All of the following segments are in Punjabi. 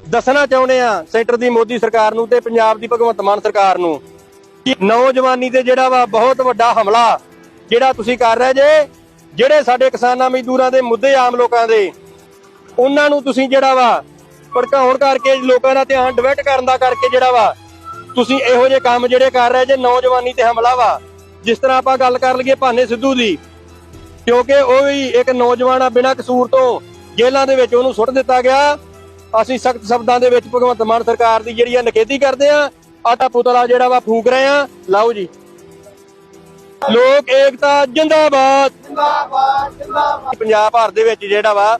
ਦੱਸਣਾ ਚਾਹੁੰਦੇ ਆ ਸੈਂਟਰ ਦੀ ਮੋਦੀ ਸਰਕਾਰ ਨੂੰ ਤੇ ਪੰਜਾਬ ਦੀ ਭਗਵੰਤ ਮਾਨ ਸਰਕਾਰ ਨੂੰ ਕਿ ਨੌਜਵਾਨੀ ਤੇ ਜਿਹੜਾ ਵਾ ਬਹੁਤ ਵੱਡਾ ਹਮਲਾ ਜਿਹੜਾ ਤੁਸੀਂ ਕਰ ਰਹੇ ਜੇ, ਜਿਹੜੇ ਸਾਡੇ ਕਿਸਾਨਾਂ ਮਜ਼ਦੂਰਾਂ ਦੇ ਮੁੱਦੇ ਆਮ ਲੋਕਾਂ ਦੇ, ਉਹਨਾਂ ਨੂੰ ਤੁਸੀਂ ਜਿਹੜਾ ਵਾ ਭੜਕਾਉਣ ਕਰਕੇ ਲੋਕਾਂ ਦਾ ਧਿਆਨ ਡਿਵਰਟ ਕਰਨ ਦਾ ਕਰਕੇ ਜਿਹੜਾ ਵਾ ਤੁਸੀਂ ਇਹੋ ਜਿਹੇ ਕੰਮ ਜਿਹੜੇ ਕਰ ਰਹੇ ਜੇ, ਨੌਜਵਾਨੀ ਤੇ ਹਮਲਾ ਵਾ, ਜਿਸ ਤਰ੍ਹਾਂ ਆਪਾਂ ਗੱਲ ਕਰ ਲਈਏ ਭਾਨੇ ਸਿੱਧੂ ਦੀ, ਕਿਉਂਕਿ ਉਹ ਵੀ ਇੱਕ ਨੌਜਵਾਨ ਆ, ਬਿਨਾਂ ਕਸੂਰ ਤੋਂ ਜੇਲ੍ਹਾਂ ਦੇ ਵਿੱਚ ਉਹਨੂੰ ਸੁੱਟ ਦਿੱਤਾ ਗਿਆ। ਅਸੀਂ ਸਖਤ ਸ਼ਬਦਾਂ ਦੇ ਵਿੱਚ ਭਗਵੰਤ ਮਾਨ ਸਰਕਾਰ ਦੀ ਜਿਹੜੀ ਆ ਨਿਖੇਧੀ ਕਰਦੇ ਆ, ਆਟਾ ਪੁਤਲਾ ਜਿਹੜਾ ਵਾ ਫੂਕ ਰਹੇ ਆ। ਲਾਓ ਜੀ। ਲੋਕ ਏਕਤਾ ਜਿੰਦਾਬਾਦ। ਜਿੰਦਾਬਾਦ ਜਿੰਦਾਬਾਦ ਪੰਜਾਬ ਭਰ ਦੇ ਵਿੱਚ ਜਿਹੜਾ ਵਾ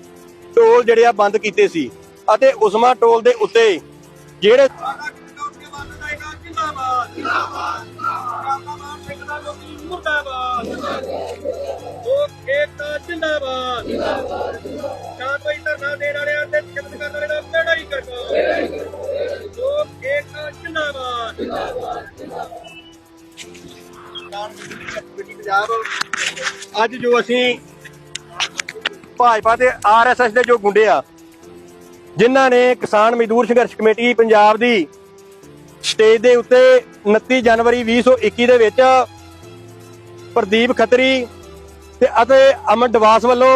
ਟੋਲ ਜਿਹੜੇ ਆ ਬੰਦ ਕੀਤੇ ਸੀ ਅਤੇ ਉਸਮਾ ਟੋਲ ਦੇ ਉੱਤੇ ਜਿਹੜੇ ਲੋਕ ਏਕਤਾ ਜਿੰਦਾਬਾਦ। ਸ਼ਾਂਤਮਈ ਅੱਜ ਜੋ ਅਸੀਂ ਭਾਜਪਾ ਤੇ ਆਰਐਸਐਸ ਦੇ ਜੋ ਗੁੰਡੇ ਆ, ਜਿਨ੍ਹਾਂ ਨੇ ਕਿਸਾਨ ਮਜ਼ਦੂਰ ਸੰਘਰਸ਼ ਕਮੇਟੀ ਪੰਜਾਬ ਦੀ ਸਟੇਜ ਦੇ ਉੱਤੇ 29 ਜਨਵਰੀ 2021 ਦੇ ਵਿੱਚ ਪ੍ਰਦੀਪ ਖੱਤਰੀ ਤੇ ਅਤੇ ਅਮਨ ਡਵਾਸ ਵੱਲੋਂ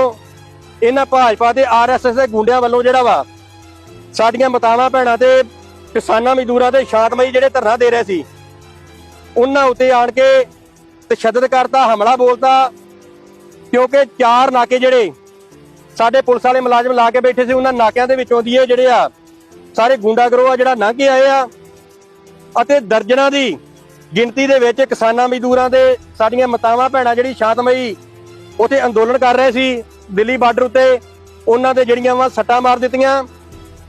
ਇਹਨਾਂ ਭਾਜਪਾ ਤੇ ਆਰਐਸਐਸ ਦੇ ਗੁੰਡਿਆਂ ਵੱਲੋਂ ਜਿਹੜਾ ਵਾ, ਸਾਡੀਆਂ ਮਤਾਵਾਂ ਭੈਣਾਂ ਤੇ ਕਿਸਾਨਾਂ ਮਜ਼ਦੂਰਾਂ ਦੇ ਸ਼ਾਂਤਮਈ ਜਿਹੜੇ ਧਰਨਾ ਦੇ ਰਹੇ ਸੀ, ਉਹਨਾਂ ਉੱਤੇ ਆਣ ਕੇ ਤਸ਼ੱਦਦ ਕਰਤਾ, ਹਮਲਾ ਬੋਲਤਾ, ਕਿਉਂਕਿ ਚਾਰ ਨਾਕੇ ਜਿਹੜੇ ਸਾਡੇ ਪੁਲਿਸ ਵਾਲੇ ਮੁਲਾਜ਼ਮ ਲਾ ਕੇ ਬੈਠੇ ਸੀ, ਉਹਨਾਂ ਨਾਕਿਆਂ ਦੇ ਵਿੱਚੋਂ ਦੀ ਇਹ ਜਿਹੜੇ ਆ, ਸਾਰੇ ਗੁੰਡਾ ਗਰੋਹ ਆ ਜਿਹੜਾ ਲੰਘ ਕੇ ਆਏ ਆ, ਅਤੇ ਦਰਜਨਾਂ ਦੀ ਗਿਣਤੀ ਦੇ ਵਿੱਚ ਕਿਸਾਨਾਂ ਮਜ਼ਦੂਰਾਂ ਦੇ ਸਾਡੀਆਂ ਮਤਾਵਾਂ, ਭੈਣਾਂ ਜਿਹੜੀ ਸ਼ਾਂਤਮਈ ਉਥੇ ਅੰਦੋਲਨ ਕਰ ਰਹੇ ਸੀ, ਦਿੱਲੀ ਬਾਰਡਰ ਉੱਤੇ, ਉਹਨਾਂ ਦੇ ਜਿਹੜੀਆਂ ਵਾ ਸੱਟਾਂ ਮਾਰ ਦਿੱਤੀਆਂ।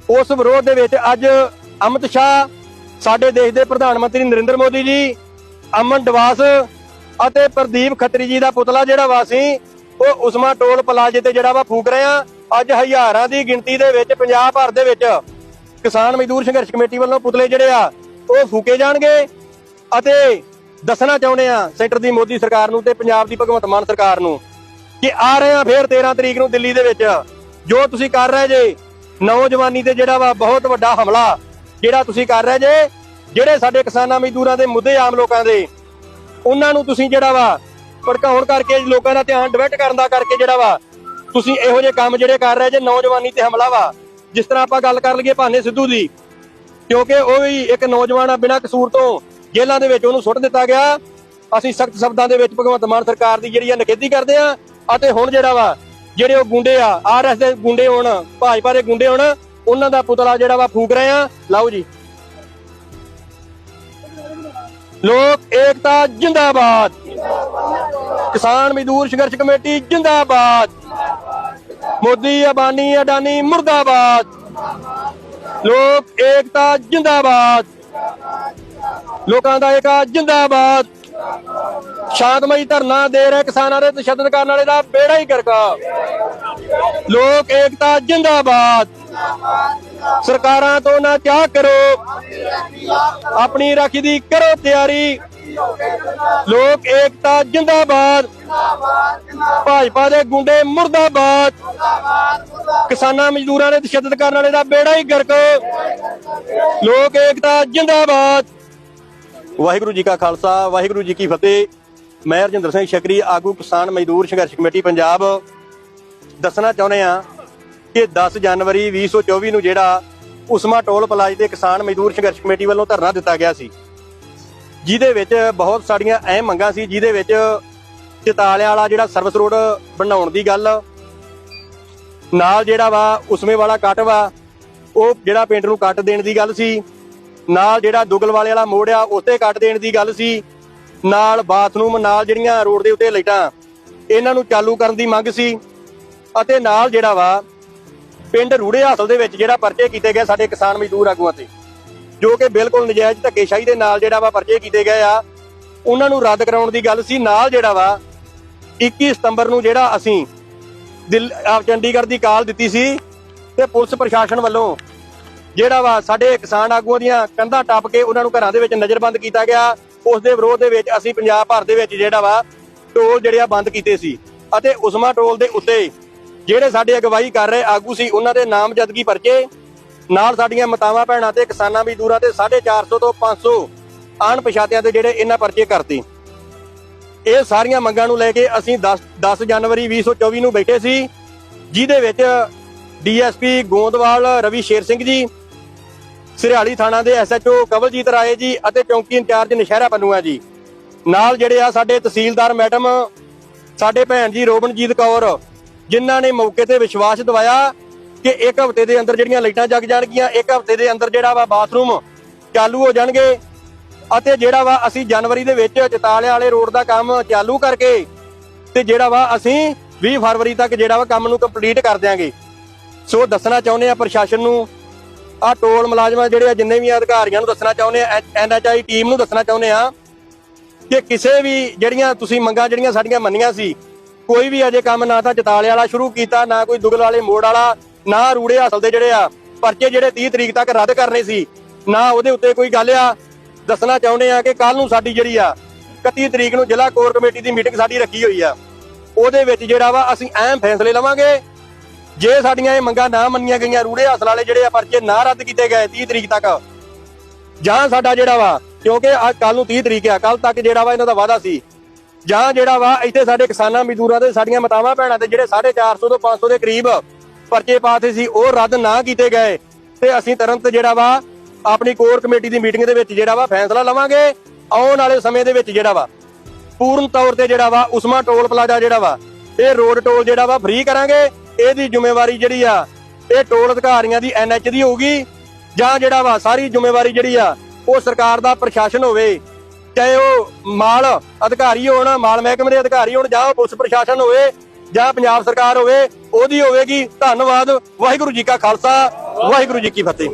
ਉਸ ਵਿਰੋਧ ਦੇ ਵਿੱਚ ਅੱਜ ਅਮਿਤ ਸ਼ਾਹ, ਸਾਡੇ ਦੇਸ਼ ਦੇ ਪ੍ਰਧਾਨ ਮੰਤਰੀ ਨਰਿੰਦਰ ਮੋਦੀ ਜੀ, ਅਮਨ ਡਵਾਸ ਅਤੇ ਪ੍ਰਦੀਪ ਖੱਤਰੀ ਜੀ ਦਾ ਪੁਤਲਾ ਜਿਹੜਾ ਵਾ ਸੀ, ਉਹ ਉਸਮਾ ਟੋਲ ਪਲਾਜ਼ੇ ਤੇ ਜਿਹੜਾ ਵਾ ਫੂਕ ਰਹੇ ਆ। ਅੱਜ ਹਜ਼ਾਰਾਂ ਦੀ ਗਿਣਤੀ ਦੇ ਵਿੱਚ, ਪੰਜਾਬ ਭਰ ਦੇ ਵਿੱਚ ਕਿਸਾਨ ਮਜ਼ਦੂਰ ਸੰਘਰਸ਼ ਕਮੇਟੀ ਵੱਲੋਂ ਪੁਤਲੇ ਜਿਹੜੇ ਆ, ਉਹ ਫੂਕੇ ਜਾਣਗੇ ਅਤੇ ਦੱਸਣਾ ਚਾਹੁੰਦੇ ਆ ਸੈਂਟਰ ਦੀ ਮੋਦੀ ਸਰਕਾਰ ਨੂੰ ਤੇ ਪੰਜਾਬ ਦੀ ਭਗਵੰਤ ਮਾਨ ਸਰਕਾਰ ਨੂੰ ਕਿ ਆ ਰਹੇ ਆ ਫੇਰ 13 ਤਰੀਕ ਨੂੰ ਦਿੱਲੀ ਦੇ ਵਿੱਚ। ਜੋ ਤੁਸੀਂ ਕਰ ਰਹੇ ਜੇ, ਨੌਜਵਾਨੀ ਤੇ ਜਿਹੜਾ ਵਾ ਬਹੁਤ ਵੱਡਾ ਹਮਲਾ ਜਿਹੜਾ ਤੁਸੀਂ ਕਰ ਰਹੇ ਜੇ, ਜਿਹੜੇ ਸਾਡੇ ਕਿਸਾਨਾਂ ਮਜ਼ਦੂਰਾਂ ਦੇ ਮੁੱਦੇ ਆਮ ਲੋਕਾਂ ਦੇ ਉਹਨਾਂ ਨੂੰ ਤੁਸੀਂ ਜਿਹੜਾ ਵਾ ਭੜਕਾਉਣ ਕਰਕੇ, ਲੋਕਾਂ ਦਾ ਧਿਆਨ ਡਿਵਰਟ ਕਰਨ ਦਾ ਕਰਕੇ ਜਿਹੜਾ ਵਾ, ਤੁਸੀਂ ਇਹੋ ਜਿਹੇ ਕੰਮ ਜਿਹੜੇ ਕਰ ਰਹੇ ਜੇ, ਨੌਜਵਾਨੀ ਤੇ ਹਮਲਾ ਵਾ। ਜਿਸ ਤਰ੍ਹਾਂ ਆਪਾਂ ਗੱਲ ਕਰ ਲਈਏ ਭਾਨੇ ਸਿੱਧੂ ਦੀ, ਕਿਉਂਕਿ ਉਹ ਵੀ ਇੱਕ ਨੌਜਵਾਨ ਆ ਬਿਨਾਂ ਕਸੂਰ ਤੋਂ ਜੇਲ੍ਹਾਂ ਦੇ ਵਿੱਚ ਉਹਨੂੰ ਸੁੱਟ ਦਿੱਤਾ ਗਿਆ। ਅਸੀਂ ਸਖਤ ਸ਼ਬਦਾਂ ਦੇ ਵਿੱਚ ਭਗਵੰਤ ਮਾਨ ਸਰਕਾਰ ਦੀ ਜਿਹੜੀ ਆ ਨਿਖੇਧੀ ਕਰਦੇ ਆ, ਅਤੇ ਹੁਣ ਜਿਹੜਾ ਵਾ, ਜਿਹੜੇ ਉਹ ਗੁੰਡੇ ਆ ਆਰਐਸ ਦੇ ਗੁੰਡੇ ਹੋਣ, ਭਾਜਪਾ ਦੇ ਗੁੰਡੇ ਹੋਣ, ਉਹਨਾਂ ਦਾ ਪੁਤਲਾ ਜਿਹੜਾ ਵਾ ਫੂਕ ਰਹੇ ਆ। ਲਾਓ ਜੀ। ਲੋਕ ਏਕਤਾ ਜਿੰਦਾਬਾਦ। ਕਿਸਾਨ ਮਜ਼ਦੂਰ ਸੰਘਰਸ਼ ਕਮੇਟੀ ਜਿੰਦਾਬਾਦ। ਮੋਦੀ, ਅਬਾਨੀ, ਅਡਾਨੀ ਮੁਰਦਾਬਾਦ। ਲੋਕ ਏਕਤਾ ਜਿੰਦਾਬਾਦ। ਲੋਕਾਂ ਦਾ ਏਕਾ ਜਿੰਦਾਬਾਦ। ਸ਼ਾਂਤਮਈ ਧਰਨਾ ਦੇ ਰਹੇ ਕਿਸਾਨਾਂ ਦੇ ਤਸ਼ੱਦਦ ਕਰਨ ਵਾਲੇ ਦਾ ਬੇੜਾ ਹੀ ਕਰਕਾ ਲੋਕ ਏਕਤਾ ਜਿੰਦਾਬਾਦ। ਸਰਕਾਰਾਂ ਤੋਂ ਨਾ ਚਾਹ ਕਰੋ। ਆਪਣੀ ਰਾਖੀ ਦੀ ਕਰੋ ਤਿਆਰੀ। ਲੋਕ ਏਕਤਾ, ਜਿੰਦਾਬਾਦ। ਭਾਜਪਾ ਦੇ ਗੁੰਡੇ ਮੁਰਦਾਬਾਦ। ਕਿਸਾਨਾਂ ਮਜ਼ਦੂਰਾਂ ਦੇ ਤਸ਼ੱਦਦ ਕਰਨ ਵਾਲੇ ਦਾ ਬੇੜਾ ਹੀ ਗਰਕ। ਲੋਕ ਏਕਤਾ, ਜਿੰਦਾਬਾਦ। ਵਾਹਿਗੁਰੂ ਜੀ ਕਾ ਖਾਲਸਾ, ਵਾਹਿਗੁਰੂ ਜੀ ਕੀ ਫਤਿਹ। ਮੈਂ ਰਜਿੰਦਰ ਸਿੰਘ ਸ਼ਕਰੀ ਆਗੂ ਕਿਸਾਨ ਮਜ਼ਦੂਰ ਸੰਘਰਸ਼ ਕਮੇਟੀ, ਪੰਜਾਬ। ਦੱਸਣਾ ਚਾਹੁੰਦੇ ਆ ਕਿ 10 ਜਨਵਰੀ 2024 ਨੂੰ ਜਿਹੜਾ ਉਸਮਾ ਟੋਲ ਪਲਾਜ ਦੇ ਕਿਸਾਨ ਮਜ਼ਦੂਰ ਸੰਘਰਸ਼ ਕਮੇਟੀ ਵੱਲੋਂ ਧਰਨਾ ਦਿੱਤਾ ਗਿਆ ਸੀ। ਜਿਹਦੇ ਵਿੱਚ ਬਹੁਤ ਸਾਰੀਆਂ ਅਹਿਮ ਮੰਗਾਂ ਸੀ, ਜਿਹਦੇ ਵਿੱਚ ਚਿਤਾਲੇ ਵਾਲਾ ਜਿਹੜਾ ਸਰਵਿਸ ਰੋਡ ਬਣਾਉਣ ਦੀ ਗੱਲ, ਨਾਲ ਜਿਹੜਾ ਵਾ ਉਸਮੇ ਵਾਲਾ ਕੱਟ ਵਾ, ਉਹ ਜਿਹੜਾ ਪਿੰਡ ਨੂੰ ਕੱਟ ਦੇਣ ਦੀ ਗੱਲ ਸੀ, ਨਾਲ ਜਿਹੜਾ ਦੁਗਲ ਵਾਲੇ ਵਾਲਾ ਮੋੜ ਆ ਉੱਤੇ ਕੱਟ ਦੇਣ ਦੀ ਗੱਲ ਸੀ, ਨਾਲ ਬਾਥਰੂਮ, ਨਾਲ ਜਿਹੜੀਆਂ ਰੋਡ ਦੇ ਉੱਤੇ ਲਾਈਟਾਂ, ਇਹਨਾਂ ਨੂੰ ਚਾਲੂ ਕਰਨ ਦੀ ਮੰਗ ਸੀ, ਅਤੇ ਨਾਲ ਜਿਹੜਾ ਵਾ ਪਿੰਡ ਰੂੜੇ ਹਾਸਲ ਦੇ ਵਿੱਚ ਜਿਹੜਾ ਪਰਚੇ ਕੀਤੇ ਗਏ ਸਾਡੇ ਕਿਸਾਨ ਮਜ਼ਦੂਰ ਆਗੂਆਂ ਤੇ, ਜੋ ਕਿ ਬਿਲਕੁਲ ਨਜਾਇਜ਼ ਧੱਕੇਸ਼ਾਹੀ ਦੇ ਨਾਲ ਜਿਹੜਾ ਵਾ ਪਰਚੇ ਕੀਤੇ ਗਏ ਆ, ਉਹਨਾਂ ਨੂੰ ਰੱਦ ਕਰਾਉਣ ਦੀ ਗੱਲ ਸੀ। ਨਾਲ ਜਿਹੜਾ ਵਾ 21 ਸਤੰਬਰ ਨੂੰ ਜਿਹੜਾ ਅਸੀਂ ਦਿਲ, ਆਪ ਚੰਡੀਗੜ੍ਹ ਦੀ ਕਾਲ ਦਿੱਤੀ ਸੀ ਤੇ ਪੁਲਿਸ ਪ੍ਰਸ਼ਾਸਨ ਵੱਲੋਂ ਜਿਹੜਾ ਵਾ ਸਾਡੇ ਕਿਸਾਨ ਆਗੂਆਂ ਦੀਆਂ ਕੰਧਾਂ ਟੱਪ ਕੇ ਉਹਨਾਂ ਨੂੰ ਘਰਾਂ ਦੇ ਵਿੱਚ ਨਜ਼ਰਬੰਦ ਕੀਤਾ ਗਿਆ। ਉਸ ਦੇ ਵਿਰੋਧ ਦੇ ਵਿੱਚ ਅਸੀਂ ਪੰਜਾਬ ਭਰ ਦੇ ਵਿੱਚ ਜਿਹੜਾ ਵਾ ਟੋਲ ਜਿਹੜੇ ਆ ਬੰਦ ਕੀਤੇ ਸੀ ਅਤੇ ਉਸਮਾ ਟੋਲ ਦੇ ਉੱਤੇ ਜਿਹੜੇ ਸਾਡੇ ਅਗਵਾਈ ਕਰ ਰਹੇ ਆਗੂ ਸੀ, ਉਹਨਾਂ ਦੇ ਨਾਮਜ਼ਦਗੀ ਪਰਚੇ, ਨਾਲ ਸਾਡੀਆਂ ਮਤਾਵਾਂ, ਭੈਣਾਂ ਤੇ ਕਿਸਾਨਾਂ ਮਜ਼ਦੂਰਾਂ ਤੇ 450 ਤੋਂ 500 ਅਣਪਛਾਤਿਆਂ ਦੇ ਜਿਹੜੇ ਇਹਨਾਂ ਪਰਚੇ ਕਰਤੇ। ਇਹ ਸਾਰੀਆਂ ਮੰਗਾਂ ਨੂੰ ਲੈ ਕੇ ਅਸੀਂ 10 10 ਜਨਵਰੀ 2024 ਨੂੰ ਬੈਠੇ ਸੀ, ਜਿਹਦੇ ਵਿੱਚ ਡੀਐਸਪੀ ਗੋਂਦਵਾਲ, ਰਵੀ ਸ਼ੇਰ ਸਿੰਘ ਜੀ ਸਿਰਿਆਲੀ ਥਾਣਾ ਦੇ ਐਸਐਚਓ ਕਵਲਜੀਤ ਰਾਏ ਜੀ ਅਤੇ ਚੌਂਕੀ ਇੰਚਾਰਜ ਨਸ਼ਹਿਰਾ ਪੰਨੂਆ ਜੀ। ਨਾਲ ਜਿਹੜੇ ਆ ਸਾਡੇ ਤਹਿਸੀਲਦਾਰ ਮੈਡਮ, ਸਾਡੇ ਭੈਣ ਜੀ ਰੋਬਨਜੀਤ ਕੌਰ ਜਿਨ੍ਹਾਂ ਨੇ ਮੌਕੇ ਤੇ ਵਿਸ਼ਵਾਸ ਦਿਵਾਇਆ ਕਿ ਇੱਕ ਹਫ਼ਤੇ ਦੇ ਅੰਦਰ ਜਿਹੜੀਆਂ ਲਾਈਟਾਂ ਜਗ ਜਾਣਗੀਆਂ, ਇੱਕ ਹਫ਼ਤੇ ਦੇ ਅੰਦਰ ਜਿਹੜਾ ਵਾ ਬਾਥਰੂਮ ਚਾਲੂ ਹੋ ਜਾਣਗੇ ਅਤੇ ਜਿਹੜਾ ਵਾ ਅਸੀਂ ਜਨਵਰੀ ਦੇ ਵਿੱਚ ਚਤਾਲੇ ਵਾਲੇ ਰੋਡ ਦਾ ਕੰਮ ਚਾਲੂ ਕਰਕੇ ਤੇ ਜਿਹੜਾ ਵਾ ਅਸੀਂ 20 ਫਰਵਰੀ ਤੱਕ ਜਿਹੜਾ ਵਾ ਕੰਮ ਨੂੰ ਕੰਪਲੀਟ ਕਰ ਦਿਆਂਗੇ। ਸੋ ਦੱਸਣਾ ਚਾਹੁੰਦੇ ਆ ਪ੍ਰਸ਼ਾਸਨ ਨੂੰ ਆ ਟੋਲ ਮੁਲਾਜ਼ਮਾਂ ਜਿਹੜੇ ਆ, ਜਿੰਨੇ ਵੀ ਅਧਿਕਾਰੀਆਂ ਨੂੰ ਦੱਸਣਾ ਚਾਹੁੰਦੇ ਆ ਐਨਐਚਆਈ ਟੀਮ ਨੂੰ ਦੱਸਣਾ ਚਾਹੁੰਦੇ ਆ ਕਿ ਕਿਸੇ ਵੀ ਜਿਹੜੀਆਂ ਤੁਸੀਂ ਮੰਗਾਂ ਜਿਹੜੀਆਂ ਸਾਡੀਆਂ ਮੰਨੀਆਂ ਸੀ ਕੋਈ ਵੀ ਅਜੇ ਕੰਮ ਨਾ ਤਾਂ ਚਤਾਲੇ ਵਾਲਾ ਸ਼ੁਰੂ ਕੀਤਾ, ਨਾ ਕੋਈ ਦੁਗਲ ਵਾਲੇ ਮੋੜ ਵਾਲਾ, ਨਾ ਰੂੜੇ ਹਾਸਲ ਦੇ ਜਿਹੜੇ ਆ, ਪਰਚੇ ਜਿਹੜੇ 30 ਤਰੀਕ ਤੱਕ ਰੱਦ ਕਰਨੇ ਸੀ, ਨਾ ਉਹਦੇ ਉੱਤੇ ਕੋਈ ਗੱਲ ਆ। ਦੱਸਣਾ ਚਾਹੁੰਦੇ ਆ ਕਿ ਕੱਲ ਨੂੰ ਸਾਡੀ ਜਿਹੜੀ ਆ 31 ਤਰੀਕ ਨੂੰ ਜ਼ਿਲ੍ਹਾ ਕੋਰ ਕਮੇਟੀ ਦੀ ਮੀਟਿੰਗ ਸਾਡੀ ਰੱਖੀ ਹੋਈ ਆ। ਉਹਦੇ ਵਿੱਚ ਜਿਹੜਾ ਵਾ ਅਸੀਂ ਅਹਿਮ ਫੈਸਲੇ ਲਵਾਂਗੇ। ਜੇ ਸਾਡੀਆਂ ਇਹ ਮੰਗਾਂ ਨਾ ਮੰਨੀਆਂ ਗਈਆਂ, ਰੂੜੇ ਹਾਸਲ ਵਾਲੇ ਜਿਹੜੇ ਆ ਪਰਚੇ ਨਾ ਰੱਦ ਕੀਤੇ ਗਏ 30 ਤਰੀਕ ਤੱਕ, ਜਾਂ ਸਾਡਾ ਜਿਹੜਾ ਵਾ, ਕਿਉਂਕਿ ਅੱਜ ਕੱਲ ਨੂੰ 30 ਤਰੀਕ ਆ ਕੱਲ ਤੱਕ ਜਿਹੜਾ ਵਾ ਇਹਨਾਂ ਦਾ ਵਾਅਦਾ ਸੀ ਜਾਂ ਜਿਹੜਾ ਵਾ ਇੱਥੇ ਸਾਡੇ ਕਿਸਾਨਾਂ ਮਜ਼ਦੂਰਾਂ ਦੇ ਸਾਡੀਆਂ ਮਤਾਵਾਂ ਭੈਣਾਂ ਤੇ ਜਿਹੜੇ 450 ਤੋਂ 500 ਦੇ ਕਰੀਬ ਪਰਚੇ ਪਾਤੇ ਸੀ, ਉਹ ਰੱਦ ਨਾ ਕੀਤੇ ਗਏ। ਤੇ ਅਸੀਂ ਤੁਰੰਤ ਜਿਹੜਾ ਵਾ ਆਪਣੀ ਕੋਰ ਕਮੇਟੀ ਦੀ ਮੀਟਿੰਗ ਦੇ ਵਿੱਚ ਜਿਹੜਾ ਵਾ ਫੈਸਲਾ ਲਵਾਂਗੇ। ਆਉਣ ਵਾਲੇ ਸਮੇਂ ਦੇ ਵਿੱਚ ਜਿਹੜਾ ਵਾ ਪੂਰਨ ਤੌਰ ਤੇ ਜਿਹੜਾ ਵਾ ਉਸਮਾ ਟੋਲ ਪਲਾਜ਼ਾ ਜਿਹੜਾ ਵਾ, ਇਹ ਰੋਡ ਟੋਲ ਜਿਹੜਾ ਵਾ ਫ੍ਰੀ ਕਰਾਂਗੇ। ਇਹਦੀ ਜ਼ਿੰਮੇਵਾਰੀ ਜਿਹੜੀ ਆ, ਇਹ ਟੋਲ ਅਧਿਕਾਰੀਆਂ ਦੀ ਐਨਐਚ ਦੀ ਹੋਊਗੀ। ਜਾਂ ਜਿਹੜਾ ਵਾ ਸਾਰੀ ਜ਼ਿੰਮੇਵਾਰੀ ਜਿਹੜੀ ਆ, ਉਹ ਸਰਕਾਰ ਦਾ ਪ੍ਰਸ਼ਾਸਨ ਹੋਵੇ। ਚਾਹੇ ਉਹ ਮਾਲ ਅਧਿਕਾਰੀ ਹੋਣ, ਮਾਲ ਮਹਿਕਮੇ ਦੇ ਅਧਿਕਾਰੀ ਹੋਣ, ਜਾਂ ਉਹ ਪੁਲਿਸ ਪ੍ਰਸ਼ਾਸਨ ਹੋਵੇ, ਜਾਂ ਪੰਜਾਬ ਸਰਕਾਰ ਹੋਵੇ, ਉਹਦੀ ਹੋਵੇਗੀ ਧੰਨਵਾਦ। ਵਾਹਿਗੁਰੂ ਜੀ ਕਾ ਖਾਲਸਾ, ਵਾਹਿਗੁਰੂ ਜੀ ਕੀ ਫਤਿਹ।